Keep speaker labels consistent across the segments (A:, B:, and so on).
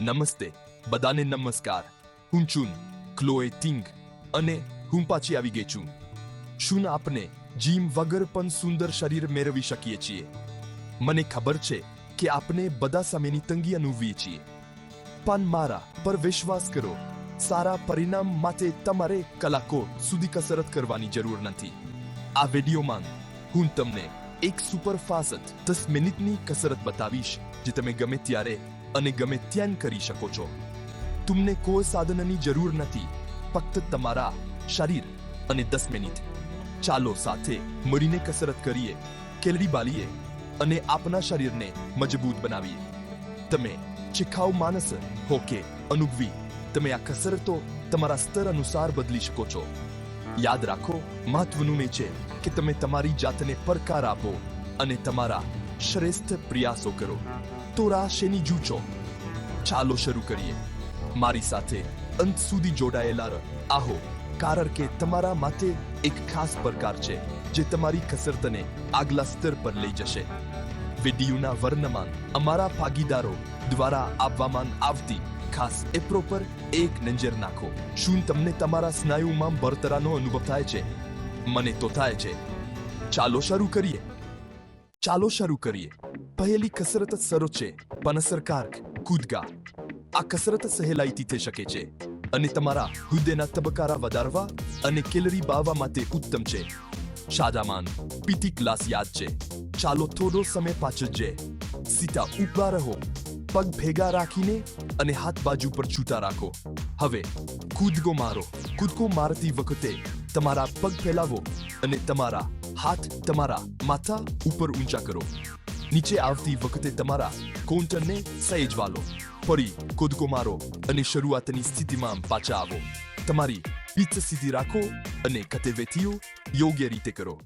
A: નમસ્તે, બધાને નમસ્કાર. હું છું ક્લોએ ટિંગ અને હું પાછી આવી ગઈ છું. શું આપને જીમ વગર પણ સુંદર શરીર મેળવી શકીએ છીએ? મને ખબર છે કે આપણે બધા સમયની તંગી અનુભવીએ છીએ. પણ મારા પર વિશ્વાસ કરો, સારા પરિણામ માટે તમારે કલાકો સુધી કસરત કરવાની જરૂર નથી. આ વિડીયોમાં હું તમને એક સુપરફાસ્ટ દસ મિનિટની કસરત બતાવીશ, જે તમે ગમે ત્યારે અને ગમે ત્યાં કરી શકો છો. તમને કોઈ સાધનની જરૂર નથી. ફક્ત તમારા શરીર અને દસ મિનિટ. ચાલો સાથે મળીને કસરત કરીએ, કેલરી બાલીએ અને આપના શરીરને મજબૂત બનાવીએ. તમે શીખાવ માનસ હો કે અનુભવી તમે આ કસરતો તમારા સ્તર અનુસાર બદલી શકો છો. યાદ રાખો, મહત્વનું એ છે કે તમે તમારી જાતને પડકાર આપો અને તમારા શ્રેષ્ઠ પ્રયાસો કરો. તો રાહ જૂચો? ચાલો શરૂ કરીએ. મારી સાથે અંત સુધી જોડાયેલા આહો, કારણ કે તમારા માટે એક ખાસ પ્રકાર છે, જે તમારી કસરતને આગલા સ્તર પર લઈ જશે. વિડીયોના વર્ણમાન અમારા ભાગીદારો દ્વારા આપવામાં આવતી ખાસ એપ્રો પર એક નજર નાખો. શું તમને તમારા સ્નાયુમાં બળતરાનો અનુભવ થાય છે? મને તો થાય છે. ચાલો શરૂ કરીએ. ચાલો શરૂ કરીએ. પહેલી કસરત સરળ છે પણ આ કસરત સહેલાઈથી થઈ શકે છે અને તમારા હૃદયના તબકારા વધારવા અને કેલરી બાળવા માટે ઉત્તમ છે શાદામાન પીતી ક્લાસ યાદ છે ચાલો થોડો સમય પાછળ જે સીતા ઊભા રહો પગ ભેગા રાખીને અને હાથ બાજુ પર છૂટા રાખો હવે કૂદકો મારો કૂદકો મારતી વખતે તમારા પગ ફેલાવો અને તમારા હાથ તમારા માથા ઉપર ઊંચા કરો નીચે આવતી વખતે તમારા કોન્ટરને સહેજવા લો ફરી કૂદકો મારો અને શરૂઆતની સ્થિતિમાં પાછા આવો. તમારી પીચ સીધી રાખો અને કતેવેથીઓ યોગ્ય રીતે કરો.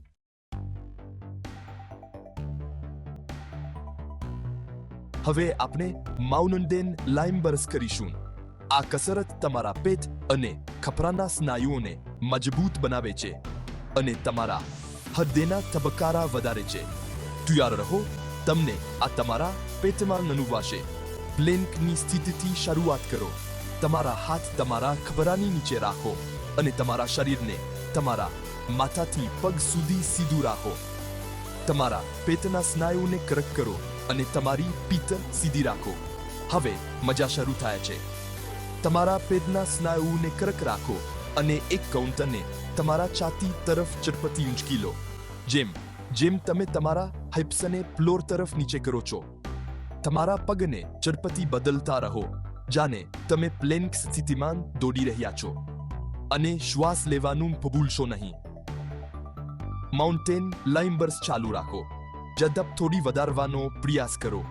A: હવે આપણે માઉનન્ડેન લાઇમ્બર્સ કરીશું. આ કસરત તમારા પેટ અને ખપરાના સ્નાયુઓને મજબૂત બનાવે છે અને તમારા હૃદયના તબક્કારા વધારે છે. તૈયાર રહો તમને આ તમારા પેટમાં અનુભવાશે પ્લેન્કની સ્થિતિથી શરૂઆત કરો. તમારા હાથ તમારા ખભરાની નીચે રાખો અને તમારા શરીરને તમારા માથાથી પગ સુધી સીધું રાખો. તમારા પેટના સ્નાયુને કરક કરો અને તમારી પિત્ત સીધી રાખો. હવે મજા શરૂ થાય છે. તમારા પેટના સ્નાયુને કરક રાખો અને એક કૌંતને તમારા છાતી તરફ ચટપટી ઊંચકી લો. જેમ જેમ તમે તમારા હિપ્સને ફ્લોર તરફ નીચે કરો છો. તમારા પગને ચટપટી બદલતા રહો જાણે તમે પ્લેન્ક સ્થિતિમાં દોડી રહ્યા છો. અને શ્વાસ લેવાનું ભૂલશો નહીં. માઉન્ટેન લાઇમ્બર્સ ચાલુ રાખો. જદપ થોડી વધારવાનો પ્રયાસ કરો.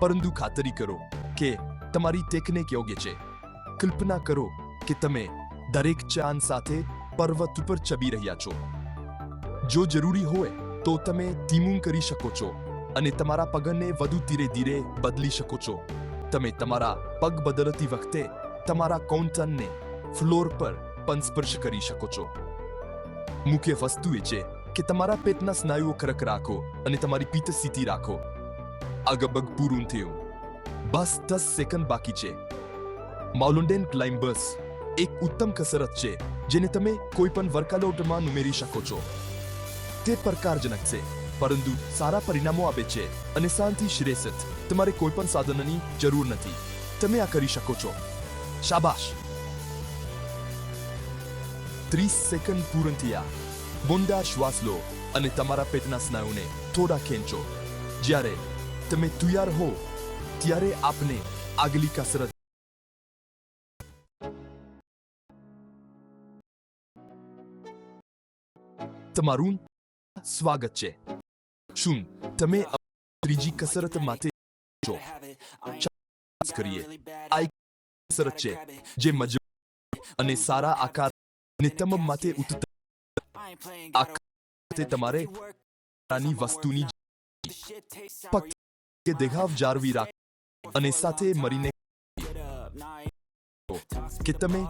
A: પરંતુ ખાતરી કરો કે તમારી ટેકનિક યોગ્ય છે. કલ્પના કરો કે તમે દરેક ચાંદ સાથે પર્વત ઉપર ચબી રહ્યા છો. જો જરૂરી હોય તો તમે ધીમું કરી શકો છો અને તમારા પગને વધુ ધીરે ધીરે બદલી શકો છો. તમે તમારા પગ બદલતી વખતે તમારા કોન્ટનને ફ્લોર પર પણ સ્પર્શ કરી શકો છો. મુખ્ય વસ્તુ એ છે કે તમારા પેટના સ્નાયુઓ કડક રાખો અને તમારી પીઠ સીધી રાખો. આગબગ પૂરું થયું. બસ દસ સેકન્ડ બાકી છે. માઉલન્ડેન ક્લાઇમ્બર્સ એક ઉત્તમ કસરત છે જેને તમે કોઈ પણ વર્કઆઉટમાં ઉમેરી શકો છો. તે પડકારજનક છે. પરંતુ સારા પરિણામો આપે છે અને શાંતિ શ્રેષ્ઠ તમારે કોઈ પણ સાધનની જરૂર નથી. તમે આ કરી શકો છો. શાબાશ. ત્રીસ સેકન્ડ પૂર્ણ થયા. બોંડા શ્વાસ લો અને તમારા પેટના સ્નાયુને થોડા ખેંચો. જ્યારે તમે તૈયાર હો, ત્યારે આપને આગલી કસરત તમારું સ્વાગત છે. શું તમે ત્રીજી કસરત માટે છો? કરીએ. આ કસરત છે જે મજબૂત અને સારા આકાર અને તમામ માટે ઉત્તમ આકાર તમારે પોતાની વસ્તુની ફક્ત કે દેખાવ જાળવી રાખ અને સાથે મળીને કે તમે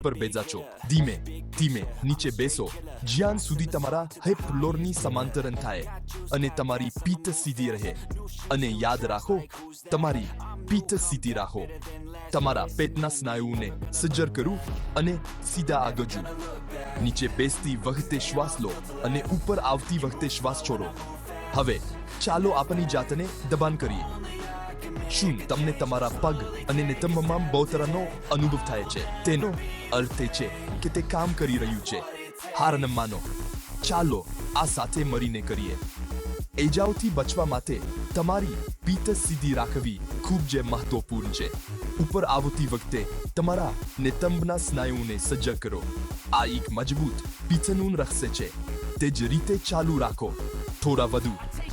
A: પર બેજા છો ધીમે ધીમે નીચે બેસો જ્યાં સુધી તમારા હિપ ફ્લોરની સમાંતરણ થાય અને તમારી પીઠ સીધી રહે અને યાદ રાખો તમારી પીઠ સીધી રાખો તમારા પેટના સ્નાયુઓને સજ્જર કરું અને સીધા આગળ નીચે બેસતી વખતે શ્વાસ લો અને ઉપર આવતી વખતે શ્વાસ છોડો હવે ચાલો આપણી જાતને દબાણ કરીએ શું તમને તમારા પગ અને નિતંબમાં બહુતરાનો અનુભવ થાય છે? તેનો અર્થ છે કે તે કામ કરી રહ્યું છે. હાર ન માનો. ચાલો આ સાથે મળીને કરીએ. એજાઓથી બચવા માટે તમારી પિત્ત સીધી રાખવી ખૂબ જ મહત્વપૂર્ણ છે. ઉપર આવતી વખતે તમારા નિતંબના સ્નાયુઓને સજ્જ કરો. આ એક મજબૂત પિત્તનું રહસ્ય છે. તે જ રીતે ચાલુ રાખો. થોડા વધુ.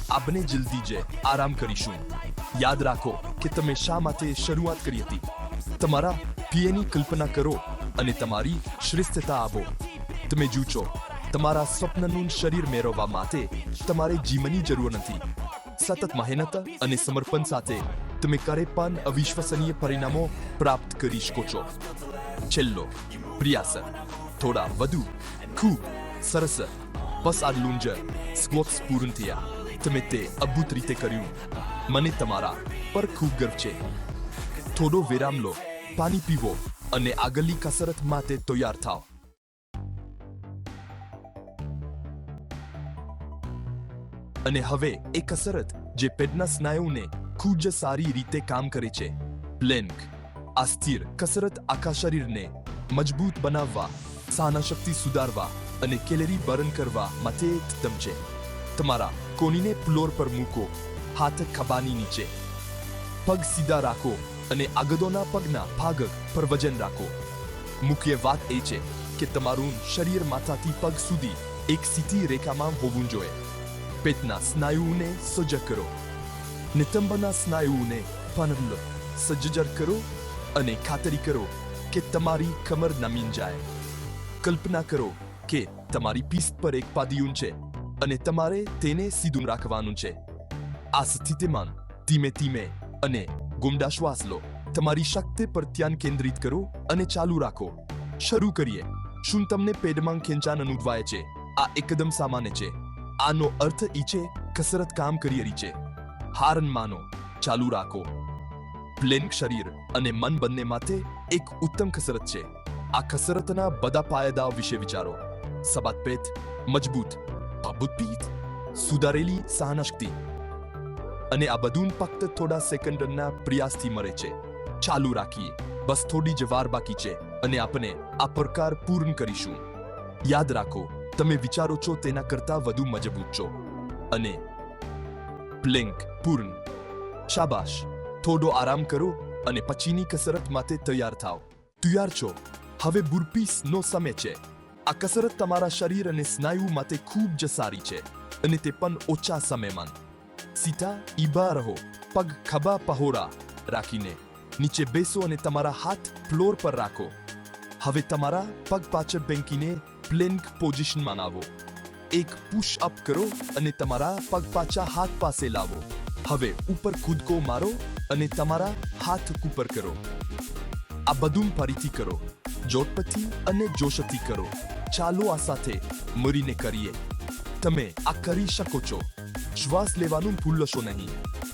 A: આપણે જલ્દી જ આરામ કરીશું. યાદ રાખો કે તમે શા માટે શરૂઆત કરી હતી? તમારા પીએની કલ્પના કરો અને તમારી શ્રેષ્ઠતા આવો તમે જૂચો, તમારા સ્વપ્નનું શરીર મેળવવા માટે તમારે જીમની જરૂર નથી. સતત મહેનત અને સમર્પણ સાથે તમે ક્યારે પણ અવિશ્વસનીય પરિણામો પ્રાપ્ત કરી શકો છો. છેલ્લો પ્રયાસ થોડા વધુ. ખૂબ. સરસ. બસ આ લુંજર સ્ક્વોટ્સ પૂર્ણ થયા. તમે તે અદ્ભુત રીતે કર્યું. મને તમારા પર ખૂબ ગર્વ છે. થોડો વિરામ લો, પાણી પીવો અને આગળની કસરત માટે તૈયાર થાવ. અને હવે એ કસરત જે પેટના સ્નાયુને ખૂબ જ સારી રીતે કામ કરે છે. પ્લેન્ક આ સ્થિર કસરત આખા શરીરને મજબૂત બનાવવા સાના શક્તિ સુધારવા અને કેલરી બર્ન કરવા માટે ઉત્તમ છે. તમારા કોનીને ફ્લોર પર મૂકો હાથ ખભાની નીચે પગ સીધા રાખો અને આગદોના પગના ભાગ પર વજન રાખો. મુખ્ય વાત એ છે કે તમારું શરીર માથાથી પગ સુધી એક સીધી રેખામાં હોવું જોઈએ. પેટના સ્નાયુઓને સજ્જ કરો. નિતંબના સ્નાયુઓને પણ સજ્જર કરો અને ખાતરી કરો કે તમારી કમર નમીન જાય. કલ્પના કરો કે તમારી પીસ્ત પર એક પાદિયું છે અને તમારે તેને સીધું રાખવાનું છે. આ સ્થિતિમાં ધીમે ધીમે અને ગુમડા શ્વાસ લો. તમારી શક્તિ પર ધ્યાન કેન્દ્રિત કરો અને ચાલુ રાખો. શરૂ કરીએ. શું તમને પેડમાં ખેંચાણ અનુભવાય છે? આ એકદમ સામાન્ય છે. આનો અર્થ ઈ છે, કસરત કામ કરી રહી છે. હાર માનો, ચાલુ રાખો. પ્લેન શરીર અને મન બંને માટે એક ઉત્તમ કસરત છે. આ કસરતના બધા પાયદાઓ વિશે વિચારો. સબાત પેટ, મજબૂત અબુત પીઠ સુધારેલી સહનશક્તિ અને આ બધું ફક્ત થોડા સેકન્ડના પ્રયાસથી મળે છે. ચાલુ રાખીએ. બસ થોડી જ વાર બાકી છે અને આપણે આ પ્રકાર પૂર્ણ કરીશું. યાદ રાખો, તમે વિચારો છો તેના કરતાં વધુ મજબૂત છો. અને પ્લિંક પૂર્ણ. શાબાશ. થોડો આરામ કરો અને પછીની કસરત માટે તૈયાર થાઓ. તૈયાર છો? હવે બુરપીસ નો સમય છે. આ કસરત તમારા શરીર અને સ્નાયુ માટે ખૂબ જ સારી છે અને તે પણ ઓછા સમયમાં. સીધા ઈબા રહો પગ ખભા પહોળા રાખીને નીચે બેસો અને તમારા હાથ ફ્લોર પર રાખો હવે તમારા પગ પાછળ બેંકીને પ્લેન્ક પોઝિશનમાં આવો એક પુશ અપ કરો અને તમારા પગ પાછા હાથ પાસે લાવો હવે ઉપર કૂદકો મારો અને તમારા હાથ ઉપર કરો આ બધું ફરીથી કરો જોટપથી અને જોશથી કરો ચાલો આ સાથે મળીને કરીએ તમે આ કરી શકો છો શ્વાસ લેવાનું ભૂલશો નહીં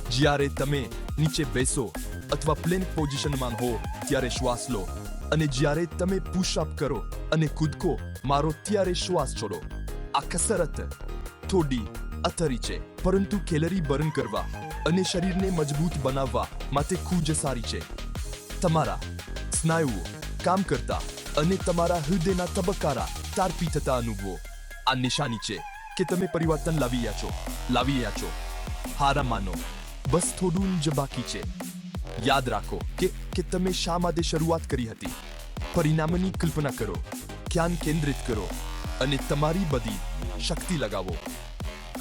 A: જ્યારે તમે નીચે બેસો અથવા પ્લેન પોઝિશનમાં હો ત્યારે શ્વાસ લો અને જ્યારે તમે પુશઅપ કરો અને કૂદકો મારો ત્યારે શ્વાસ છોડો આ કસરત થોડી અથરી છે પરંતુ કેલરી બર્ન કરવા અને શરીરને મજબૂત બનાવવા માટે ખૂબ જ સારી છે તમારા સ્નાયુઓ કામ કરતા અને તમારા હૃદયના તબક્કારા તારપી થતા અનુભવો આ નિશાની છે કે તમે પરિવર્તન લાવી રહ્યા છો? લાવી રહ્યા છો. હારા માનો. બસ થોડું જ બાકી છે. યાદ રાખો કે કે તમે શા માટે શરૂઆત કરી હતી. પરિણામની કલ્પના કરો. ધ્યાન કેન્દ્રિત કરો. અને તમારી બધી શક્તિ લગાવો.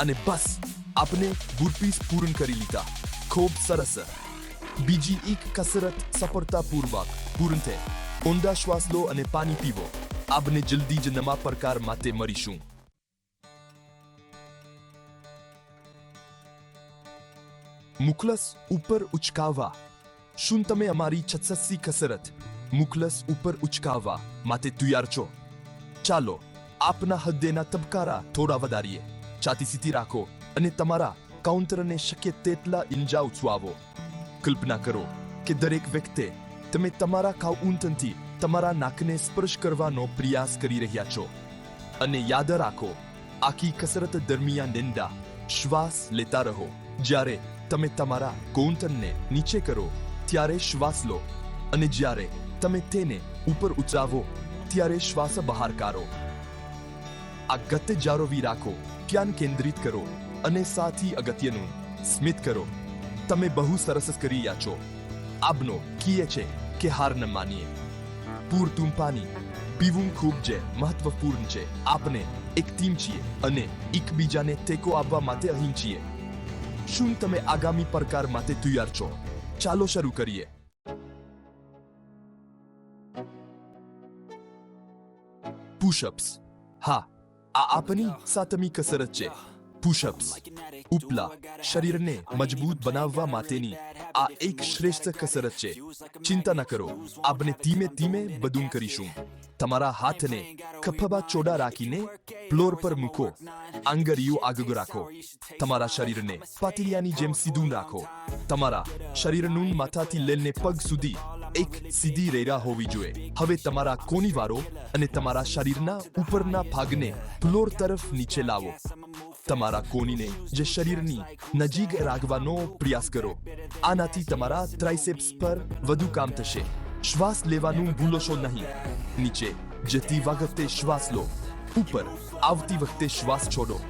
A: અને બસ, આપને ગુરપીસ પૂર્ણ કરી લીધા. ખૂબ સરસ. બીજી એક કસરત સફળતાપૂર્વક પૂર્ણ થઈ. ઊંડા શ્વાસ લો અને પાણી પીવો. આપને જલ્દી જ નવા પ્રકાર માટે મળીશું. મુખલસ ઉપર ઉચકાવવા શું તમે અમારી છત્સસી કસરત મુખલસ ઉપર ઉચકાવવા માટે તૈયાર છો ચાલો આપના હૃદયના તબકારા થોડા વધારીએ છાતી સીધી રાખો અને તમારા કાઉન્ટરને શક્ય તેટલા ઇંજા ઉછવાવો કલ્પના કરો કે દરેક વ્યક્તિ તમે તમારા કાઉન્ટનથી તમારા નાકને સ્પર્શ કરવાનો પ્રયાસ કરી રહ્યા છો અને યાદ રાખો આખી કસરત દરમિયાન નિંદા શ્વાસ લેતા રહો જ્યારે તમે તમારા કૌંતનને નીચે કરો, ત્યારે શ્વાસ લો. અને જ્યારે તમે તેને ઉપર ઉચાવો ત્યારે શ્વાસ બહાર કાઢો. આ ગત જાળવી રાખો, ધ્યાન કેન્દ્રિત કરો અને સાથી અગત્યનું સ્મિત કરો. તમે બહુ સરસ કરી રહ્યા છો. આપનો કીએ છે કે હાર ન માનીએ. પૂરતું પાણી પીવું ખૂબ જે મહત્વપૂર્ણ છે. આપણે એક ટીમ છીએ અને એકબીજાને ટેકો આપવા માટે અહીં છીએ. શું તમે આગામી પડકાર માટે તૈયાર છો? ચાલો શરૂ કરીએ. પુશઅપ્સ હા, આ આપની સાતમી કસરત છે. પુશઅપ્સ ઉપલા શરીરને મજબૂત બનાવવા માટેની આ એક શ્રેષ્ઠ કસરત છે ચિંતા ન કરો આપણે ધીમે ધીમે બધું કરીશું તમારા હાથને ખફબા ચોડા રાખીને ફ્લોર પર મૂકો આંગળીઓ આગળ રાખો તમારા શરીરને પાતળિયાની જેમ સીધું રાખો તમારા શરીરનું માથાથી લઈને પગ સુધી એક સીધી રેરા હોવી જોઈએ હવે તમારા કોની વારો અને તમારા શરીરના ઉપરના ભાગને ફ્લોર તરફ નીચે લાવો તમારા કોનીને જે શરીરની નજીક રાખવાનો પ્રયાસ કરો. આનાથી તમારા ટ્રાઇસેપ્સ પર વધુ કામ થશે. શ્વાસ લેવાનું ભૂલશો નહીં. નીચે જતી વખતે શ્વાસ લો. ઉપર આવતી વખતે શ્વાસ છોડો.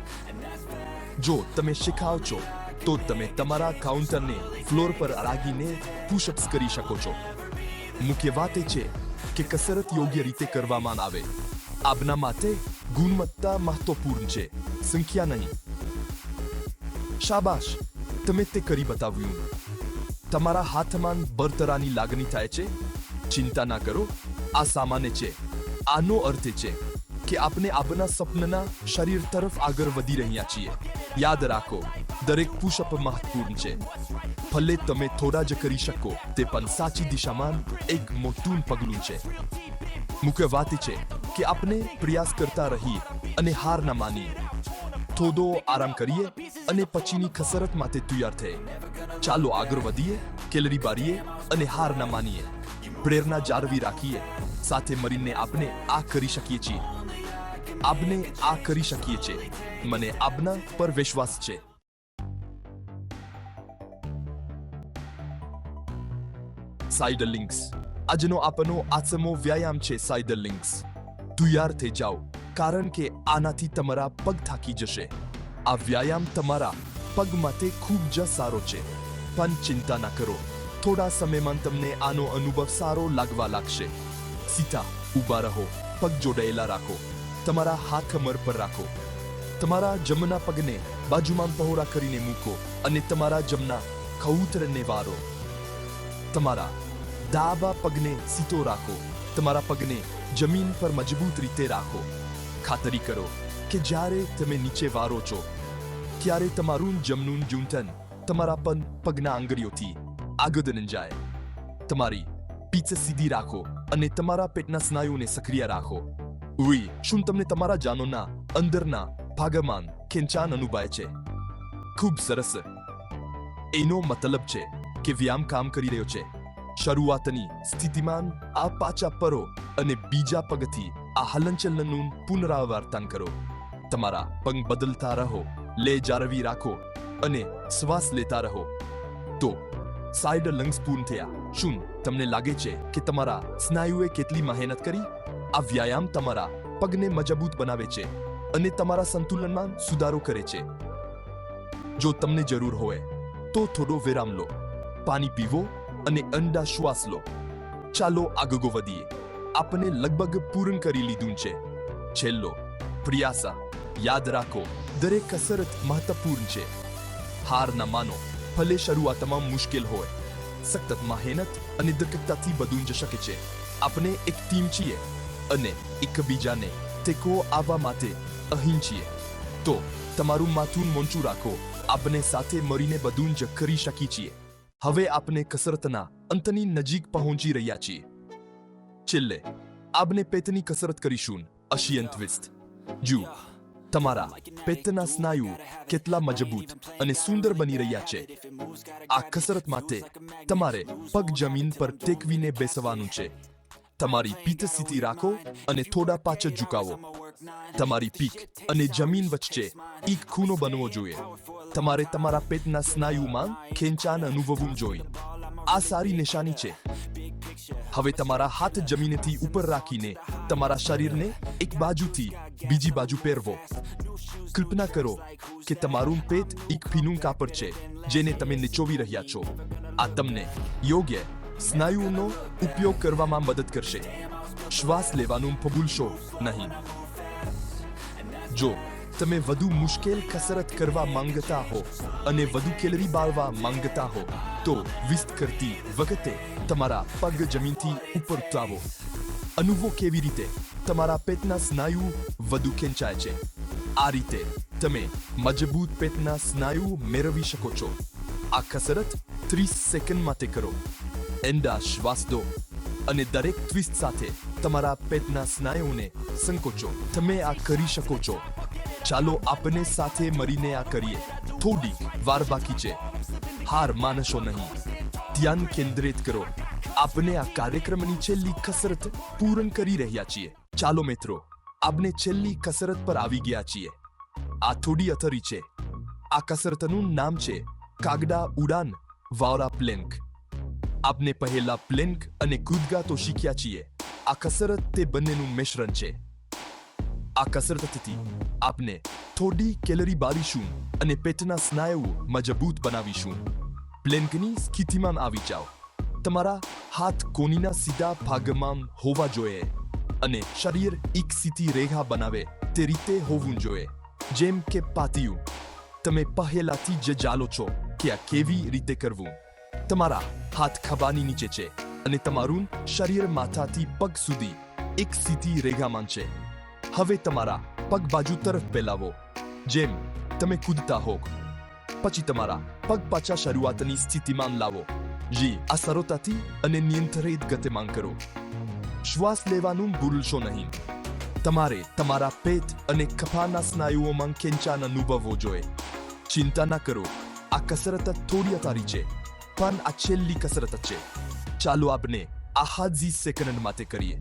A: જો તમે શીખાવ છો, તો તમે તમારા કાઉન્ટરને ફ્લોર પર અડાગીને પુશઅપ્સ કરી શકો છો. મુખ્ય વાત એ છે કે કસરત યોગ્ય રીતે કરવામાં આવે. આપના માટે ગુણવત્તા મહત્વપૂર્ણ છે. સંખ્યા નહીં શાબાશ તમે તે કરી બતાવ્યું તમારા હાથમાં બરતરાની લાગણી થાય છે ચિંતા ના કરો આ સામાન્ય છે આનો અર્થ છે કે આપણે આપણા સપનના શરીર તરફ આગળ વધી રહ્યા છીએ યાદ રાખો દરેક પુશઅપ મહત્વપૂર્ણ છે ભલે તમે થોડા જ કરી શકો તે પણ સાચી દિશામાં એક મોટું પગલું છે મુખ્ય વાત છે કે આપણે પ્રયાસ કરતા રહીએ અને હાર ના માનીએ થોડો આરામ કરીએ અને પછીની કસરત માટે તૈયાર થઈએ. ચાલો આગળ વધીએ, કેલરી બારીએ અને હાર ના માનીએ. પ્રેરણા જાળવી રાખીએ. સાથે મળીને આપણે આ કરી શકીએ છીએ. આપણે આ કરી શકીએ છીએ. મને આપના પર વિશ્વાસ છે. સાઇડર લિંક્સ. આજનો આપનો આસમો વ્યાયામ છે સાઇડલ લિંક્સ. તૈયાર થઈ જાઓ. કારણ કે આનાથી તમારા પગ થાકી જશે. આ વ્યાયામ તમારા પગ માટે ખૂબ જ સારો છે. પણ ચિંતા ના કરો. થોડા સમયમાં તમને આનો અનુભવ સારો લાગવા લાગશે. સીધા ઊભા રહો. પગ જોડાયેલા રાખો. તમારા હાથ કમર પર રાખો. તમારા જમના પગને બાજુમાં પહોળા કરીને મૂકો અને તમારા જમના ખૌતરને વારો. તમારા ડાબા પગને સીધો રાખો. તમારા પગને જમીન પર મજબૂત રીતે રાખો. ખાતરી કરો કે જ્યારે તમે નીચે વારો છો, ત્યારે તમારું જમનું જૂંટન તમારા પન પગના આંગળીઓથી આગળ ન જાય તમારી પીચ સીધી રાખો અને તમારા પેટના સ્નાયુને સક્રિય રાખો. ઉઈ, શું તમને તમારા જાનોના અંદરના ભાગમાન ખેંચાણ અનુભવાય છે? ખૂબ સરસ. એનો મતલબ છે કે વ્યાયામ કામ કરી રહ્યો છે. શરૂઆતની સ્થિતિમાન આ પાછા પરો અને બીજા પગથી આ હલનચલનનું પુનરાવર્તન કરો. તમારા પગ બદલતા રહો, લે જાળવી રાખો અને શ્વાસ લેતા રહો. તો સાઇડ લંગ્સ પૂર્ણ થયા. શું તમને લાગે છે કે તમારા સ્નાયુએ કેટલી મહેનત કરી? આ વ્યાયામ તમારા પગને મજબૂત બનાવે છે અને તમારા સંતુલનમાં સુધારો કરે છે. જો તમને જરૂર હોય, તો થોડો વિરામ લો. પાણી પીવો અને અંડા શ્વાસ લો. ચાલો આગળ વધીએ. આપણે લગભગ પૂર્ણ કરી લીધું છે. છેલ્લો, પ્રિયાસા, યાદ રાખો, દરેક કસરત મહત્વપૂર્ણ છે. હાર ન માનો, ભલે શરૂઆતમાં મુશ્કેલ હોય. સખત મહેનત અને દૃઢતાથી બધું જ શકે છે. આપણે એક ટીમ છીએ અને એકબીજાને ટેકો આવવા માટે અહીં છીએ. તો, તમારું માથું મોંચું રાખો આપણે સાથે મળીને બધું જ કરી શકીએ છીએ. હવે આપણે કસરતના અંતની નજીક પહોંચી રહ્યા છીએ. છેલ્લે આપને પેટની કસરત કરીશું. અશિયન ટ્વિસ્ટ જુઓ, તમારા પેટના સ્નાયુ કેટલા મજબૂત અને સુંદર બની રહ્યા છે. આ કસરત માટે તમારે પગ જમીન પર ટેકવીને બેસવાનું છે. તમારી પીઠ સ્થિતિ રાખો અને થોડા પાછળ ઝુકાવો. તમારી પીક અને જમીન વચ્ચે એક ખૂનો બનવો જોઈએ. તમારે તમારા પેટના સ્નાયુમાં ખેંચાણ અનુભવવું જોઈએ. આ સારી નિશાની છે. હવે તમારા હાથ જમીનથી ઉપર રાખીને તમારા શરીરને એક બાજુથી બીજી બાજુ પહેરવો. કલ્પના કરો કે તમારું પેટ એક ભીનું કાપડ છે, જેને તમે નીચોવી રહ્યા છો. આ તમને યોગ્ય સ્નાયુઓનો ઉપયોગ કરવામાં મદદ કરશે. શ્વાસ લેવાનું ભૂલશો નહીં. જો તમે વધુ મુશ્કેલ કસરત કરવા માંગતા હો અને વધુ કેલરી બાળવા માંગતા હો, તો વિસ્ત કરતી વખતે તમારા પગ જમીનથી ઉપર ઉતાવો. અનુભવો કેવી રીતે? તમારા પેટના સ્નાયુ વધુ ખેંચાય છે. આ રીતે તમે મજબૂત પેટના સ્નાયુ મેળવી શકો છો. આ કસરત 30 સેકન્ડ માટે કરો. એંડા શ્વાસ દો અને દરેક ટ્વિસ્ટ સાથે તમારા પેટના સ્નાયુઓને સંકોચો. તમે આ કરી શકો છો. ચાલો આપણે સાથે મળીને આ કરીએ. થોડી વાર બાકી છે. હાર માનશો નહીં. ધ્યાન કેન્દ્રિત કરો. આપણે આ કાર્યક્રમની છેલ્લી કસરત પૂર્ણ કરી રહ્યા છીએ. ચાલો મિત્રો આપણે છેલ્લી કસરત પર આવી ગયા છીએ. આ થોડી અથરી છે. આ કસરતનું નામ છે કાગડા ઉડાન, વાવરા પ્લેન્ક. આપને પહેલા પ્લેન્ક અને કૂદગા તો શીખ્યા છીએ. આ કસરત તે બંનેનું મિશ્રણ છે. આ કસરતથી આપને થોડી કેલરી બાળીશું અને પેટના સ્નાયુ મજબૂત બનાવીશું. પ્લેન્કની સ્થિતિમાં આવી જાઓ. તમારા હાથ કોનીના સીધા ભાગમાં હોવા જોઈએ અને શરીર એક સીધી રેખા બનાવે તે રીતે હોવું જોઈએ. જેમ કે પાતિયું. તમે પહેલાથી જે જાણો છો કે આ કેવી રીતે કરવું. તમારા હાથ ખભાની નીચે છે અને તમારું શરીર માથાથી પગ સુધી એક સીધી રેખામાં છે. હવે તમારા પગ બાજુ તરફ ફેલાવો જેમ, તમે કૂદતા હો પછી તમારા પગ પાછા શરૂઆતની સ્થિતિમાં લાવો. જી આ સરળતાથી અને નિયંત્રિત ગતિમાં કરો. શ્વાસ લેવાનું ભૂલશો નહીં. તમારે તમારા પેટ અને કફાના સ્નાયુઓમાં ખેંચાણ અનુભવવો જોઈએ. ચિંતા ના કરો. આ કસરત થોડી અતારી છે. પણ આ છેલ્લી કસરત છે. ચાલો આપણે આ હાજી સેકન્ડ માટે કરીએ.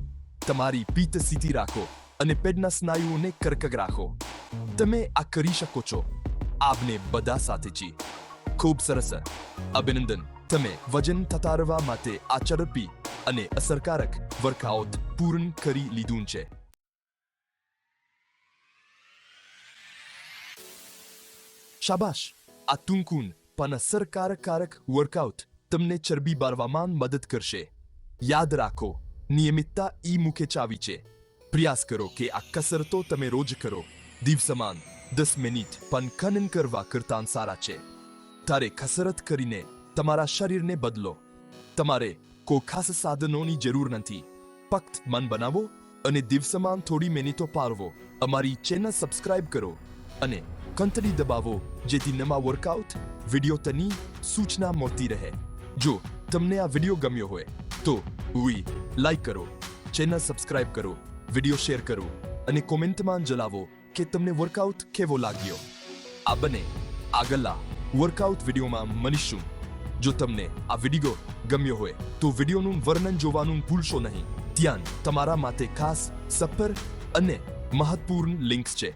A: તમારી પીઠ સીધી રાખો. અને પેડના સ્નાયુઓને કરકગ રાખો તમે આ કરી શકો છો આપને બધા સાથે જી ખૂબ સરસ અભિનંદન તમે વજન થતારવા માટે આ ઝડપી અને અસરકારક વર્કઆઉટ પૂર્ણ કરી લીધું છે શાબાશ આ તુંકુન પણ અસરકારક વર્કઆઉટ તમને ચરબી બાળવામાં મદદ કરશે યાદ રાખો નિયમિતતા ઈ મુખ્ય ચાવી છે પ્રયાસ કરો કે આ કસરતો તમે રોજ કરો દિવસમાં દસ મિનિટ પણ ખનન કરવા કરતાં સારા છે. તારે કસરત કરીને તમારા શરીરને બદલો. તમારે કોઈ ખાસ સાધનોની જરૂર નથી. ફક્ત મન બનાવો અને દિવસમાં થોડી મિનિટો પાળવો અમારી ચેનલ સબસ્ક્રાઇબ કરો અને ઘંટડી દબાવો જેથી નવા વર્કઆઉટ, વીડિયો તની સૂચના મળતી રહે. જો તમને આ વીડિયો ગમ્યો હોય તો ઉઈ લાઈક કરો, ચેનલ સબસ્ક્રાઇબ કરો વીડિયો શેર કરો અને કોમેન્ટમાં જણાવો કે તમને વર્કઆઉટ કેવો લાગ્યો. આ બને આગળના વર્કઆઉટ વિડીયોમાં મળીશું. જો તમને આ વીડિયો ગમ્યો હોય, તો વિડીયોનું વર્ણન જોવાનું ભૂલશો નહીં. ત્યાં તમારા માટે ખાસ સફર અને મહત્વપૂર્ણ લિંક્સ છે.